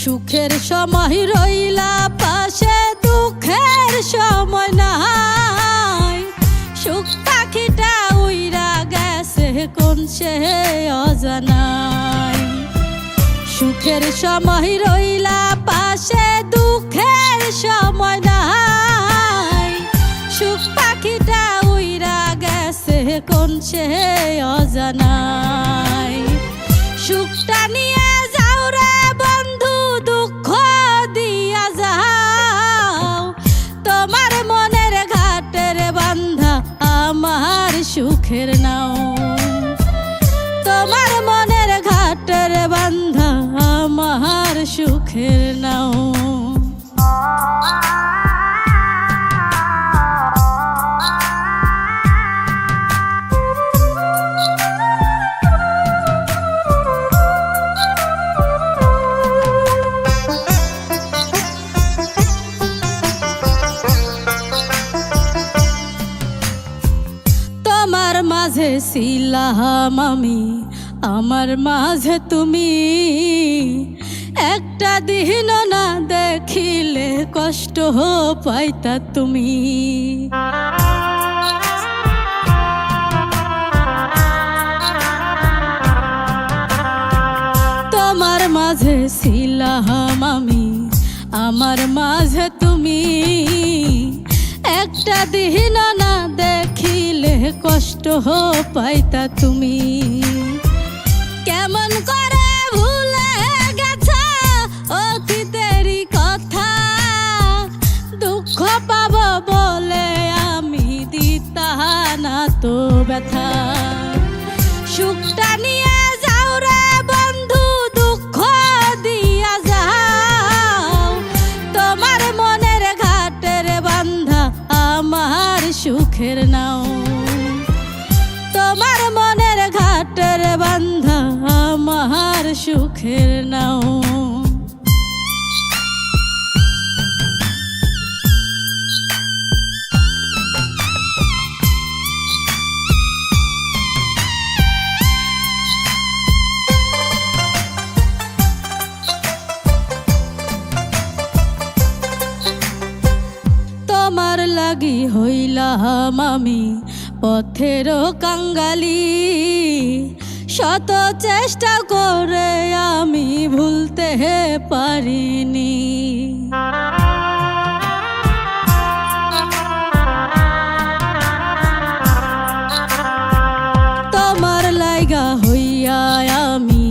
সুখের সময় রইলা পাশে, দুঃখের সময় নাই। সুখ পাখিটা উইরা গেছে, কোন সে অজানাই। সুখের সময় রইলা পাশে, দুঃখের সময় নাই। সুখ পাখিটা উইরা গেছে, কোন সে অজানাই। সুখটা নিয়ে সুখের নাও তোমার মনের ঘাটের বান্ধা আমার সুখের নাও মাঝে ছিলাম আমি, আমার মাঝে তুমি। একটা দিন না দেখিলে কষ্ট পাইতা তুমি। তোমার মাঝে ছিলাম আমি, আমার মাঝে তুমি। একটা দিন কষ্ট হো পাইতা তুমি। কেমন করে ভুলে গেছ অতীতেরই কথা? দুঃখ পাব বলে আমি দিতা না তো ব্যথা। লাগি হইলাম আমি পথের কাঙ্গালি। শত চেষ্টা করে আমি ভুলতে পারিনি। তোমার লাইগা হইয়া আমি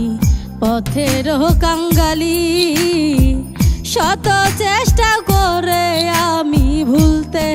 পথের কাঙ্গালি। শত চেষ্টা করে আমি ভুলতে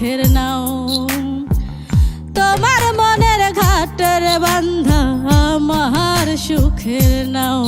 সুখের নাও। তোমার মনের ঘাটের বান্ধা আমার সুখের নাও।